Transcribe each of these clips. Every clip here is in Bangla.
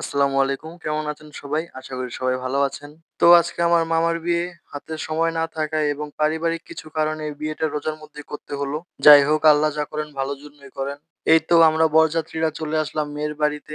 আসসালামু আলাইকুম। কেমন আছেন সবাই? আশা করি সবাই ভালো আছেন। তো আজকে আমার মামার বিয়ে, হাতে সময় না থাকায় এবং পারিবারিক কিছু কারণে বিয়েটা রোজার মধ্যে করতে হলো। যাই হোক, আল্লাহ যা করেন ভালো জন্যই করেন। এই তো আমরা বরযাত্রীরা চলে আসলাম মেয়ের বাড়িতে।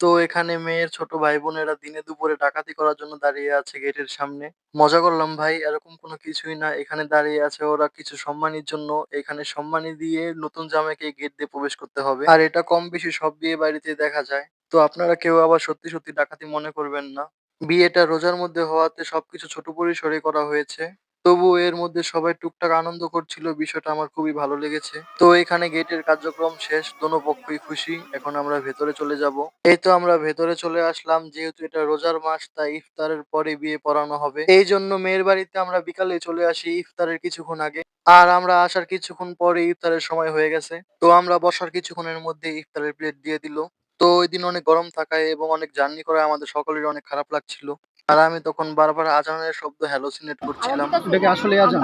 তো এখানে মেয়ের ছোট ভাই বোনেরা দিনে দুপুরে ডাকাতি করার জন্য দাঁড়িয়ে আছে গেটের সামনে। মজা করলাম ভাই, এরকম কোনো কিছুই না। এখানে দাঁড়িয়ে আছে ওরা কিছু সম্মানের জন্য। এখানে সম্মানী দিয়ে নতুন জামাইকে গেট দিয়ে প্রবেশ করতে হবে। আর এটা কম বেশি সব বিয়ে বাড়িতে দেখা যায়। তো আপনারা কেউ আবার সত্যি সত্যি ডাকাতি মনে করবেন না। বিয়েটা রোজার মধ্যে হওয়াতে সবকিছু ছোট পরিসরে করা হয়েছে। তবু এর মধ্যে সবাই টুকটাক আনন্দ করছিল, বিষয়টা আমার খুবই ভালো লেগেছে। তো এখানে গেটের কার্যক্রম শেষ, দোনো পক্ষই খুশি, এখন আমরা ভেতরে চলে যাব। এই তো আমরা ভেতরে চলে আসলাম, যেহেতু এটা রোজার মাস, তাই ইফতারের পরে বিয়ে পড়ানো হবে। এই জন্য মেয়ের বাড়িতে আমরা বিকালে চলে আসি ইফতারের কিছুক্ষণ আগে। আর আমরা আসার কিছুক্ষণ পরে ইফতারের সময় হয়ে গেছে। তো আমরা বসার কিছুক্ষণের মধ্যে ইফতারের প্লেট দিয়ে দিল। তো ওই দিন অনেক গরম থাকায় এবং অনেক জার্নি করায় আমাদের সকলের অনেক খারাপ লাগছিল। আর আমি তখন বারবার আজানের শব্দ হ্যালোসিনেট করছিলাম। এটা কি আসলে আজান।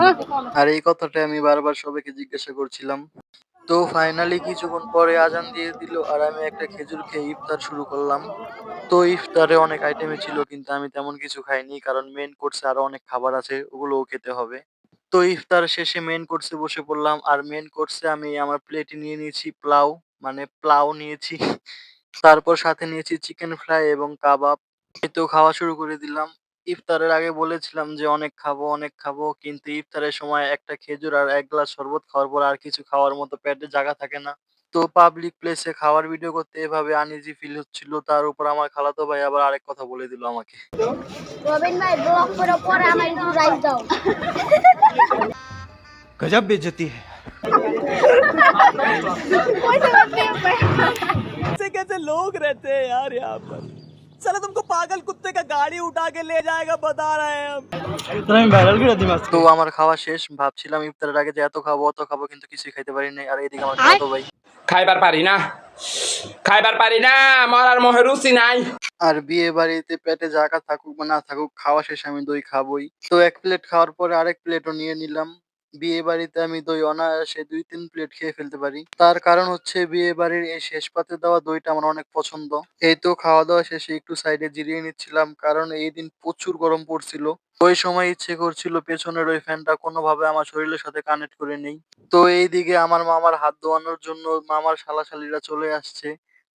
আর এই কথাটা আমি বারবার সবাইকে জিজ্ঞাসা করছিলাম। তো ফাইনালি কিছুক্ষণ পরে আজান দিয়ে দিল আর আমি একটা খেজুর খেয়ে ইফতার শুরু করলাম। তো ইফতারে অনেক আইটেমে ছিল কিন্তু আমি তেমন কিছু খাইনি কারণ মেন কোর্সে আরও অনেক খাবার আছে ওগুলোও খেতে হবে। তো ইফতার শেষে মেন কোর্সে বসে পড়লাম আর মেন কোর্সে আমি আমার প্লেটে নিয়ে নিয়েছি প্লাউ মানে প্লাউ নিয়েছি। তারপর সাথে নিয়েছি চিকেন ফ্রাই এবং কাবাব। তো খাওয়া শুরু করে দিলাম ইফতারের আগে বলেছিলাম যে অনেক খাবো অনেক খাবো কিন্তু ইফতারের সময় একটা খেজুর আর এক গ্লাস শরবত খাওয়ার পর আর কিছু খাওয়ার মতো পেটে জায়গা থাকে না তো পাবলিক প্লেসে খাওয়ার ভিডিও করতে এভাবে আনইজি ফিল হচ্ছিল তার উপর আমার খালাতো ভাই আবার আরেক কথা বলে দিল আমাকে রবিন ভাই ব্লক করে পরে আমার একটু রাইস দাও गजब बेइज्जती है कैसे कैसे लोग रहते हैं यार यहाँ पर चलो तुमको पागल कुत्ते का गाड़ी उठा के ले जाएगा बता रहे हैं हम আমি ভাইরাল করে দিই তো আমার খাওয়া শেষ ভাবছিলাম ইফতারের আগে যে এত খাবো অত খাবো কিন্তু কিছুই খাইতে পারি নাই আর এদিকে আমার খালাতো ভাই খাইবার পারি না খাইবার পারি না মরার মোহে রুচি নাই আর বিয়ে বাড়িতে পেটে জায়গা থাকুক বা না থাকুক খাওয়া শেষে আমি দই খাবোই তো এক প্লেট খাওয়ার পরে আরেক প্লেটও নিয়ে নিলাম বিয়ে বাড়িতে আমি দই অনায়াসে দুই, তিন প্লেট খেয়ে ফেলতে পারি। তার কারণ হচ্ছে বিয়ে বাড়ির এই শেষ পাতে দেওয়া দইটা আমার অনেক পছন্দ। এই তো খাওয়া দাওয়া শেষে একটু সাইডে জিরিয়ে নিচ্ছিলাম, কারণ এই দিন প্রচুর গরম পড়ছিল। ওই সময় ইচ্ছে করছিল পেছনের ওই ফ্যানটা কোনোভাবে আমার শরীরের সাথে কানেক্ট করে নেই। তো এইদিকে আমার মামার হাত ধোয়ানোর জন্য মামার শালাশালিরা চলে আসছে।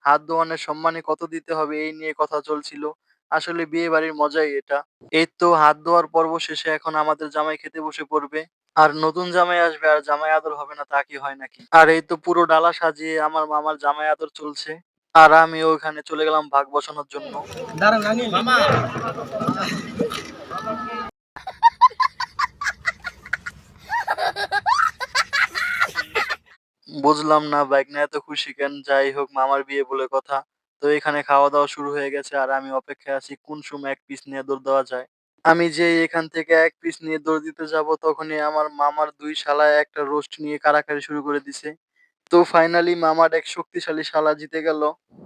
হাত ধোয়ানোর সম্মানে কত দিতে হবে এই নিয়ে কথা চলছিল। আসলে বিয়ে বাড়ির মজাই এটা। এই তো হাত ধোয়ার পর্ব শেষে এখন আমাদের জামাই খেতে বসে পড়বে। আর নতুন জামাই আসবে আর জামাই আদর হবে না তা কি হয় নাকি? আর এই তো পুরো ডালা সাজিয়ে আমার মামার জামাই আদর চলছে। আর আমি ওখানে চলে গেলাম ভাগ বসানোর জন্য। দাঁড়ান রানী। মামা! বুঝলাম না বাইক না এত খুশি কেন? যাই হোক মামার বিয়ে বলে কথা। তো এখানে খাওয়া দাওয়া শুরু হয়ে গেছে আর আমি অপেক্ষায় আছি কোন সময় এক পিস নিয়ে দৌড় দেওয়া যায়। আমি যে এখান থেকে এক পিস নিয়ে দৌড় দিতে যাব, তখনই আমার মামার দুই শালায় একটা রোস্ট নিয়ে কারাকারি শুরু করে দিছে। তো ফাইনালি মামার এক শক্তিশালী শালা জিতে গেল।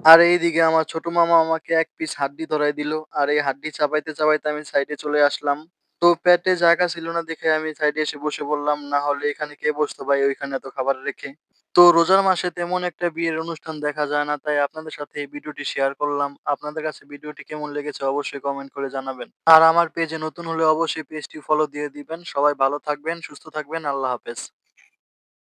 আর এইদিকে আমার ছোট মামা আমাকে এক পিস হাড্ডি ধরাই দিল। আর এই হাড্ডি চাপাইতে চাপাইতে আমি সাইডে চলে আসলাম। তো পেটে জায়গা ছিল না দেখে আমি সাইডে এসে বসে বললাম না হলে এখানে কে বসতো ভাই? ওইখানে এত খাবার রেখে। তো রোজার মাসে তেমন একটা বিয়ের অনুষ্ঠান দেখা যায় না, তাই আপনাদের সাথে এই ভিডিওটি শেয়ার করলাম। আপনাদের কাছে ভিডিওটি কেমন লেগেছে অবশ্যই কমেন্ট করে জানাবেন। আর আমার পেজে নতুন হলে অবশ্যই পেজটি ফলো দিয়ে দিবেন। সবাই ভালো থাকবেন, সুস্থ থাকবেন, আল্লাহ হাফেজ।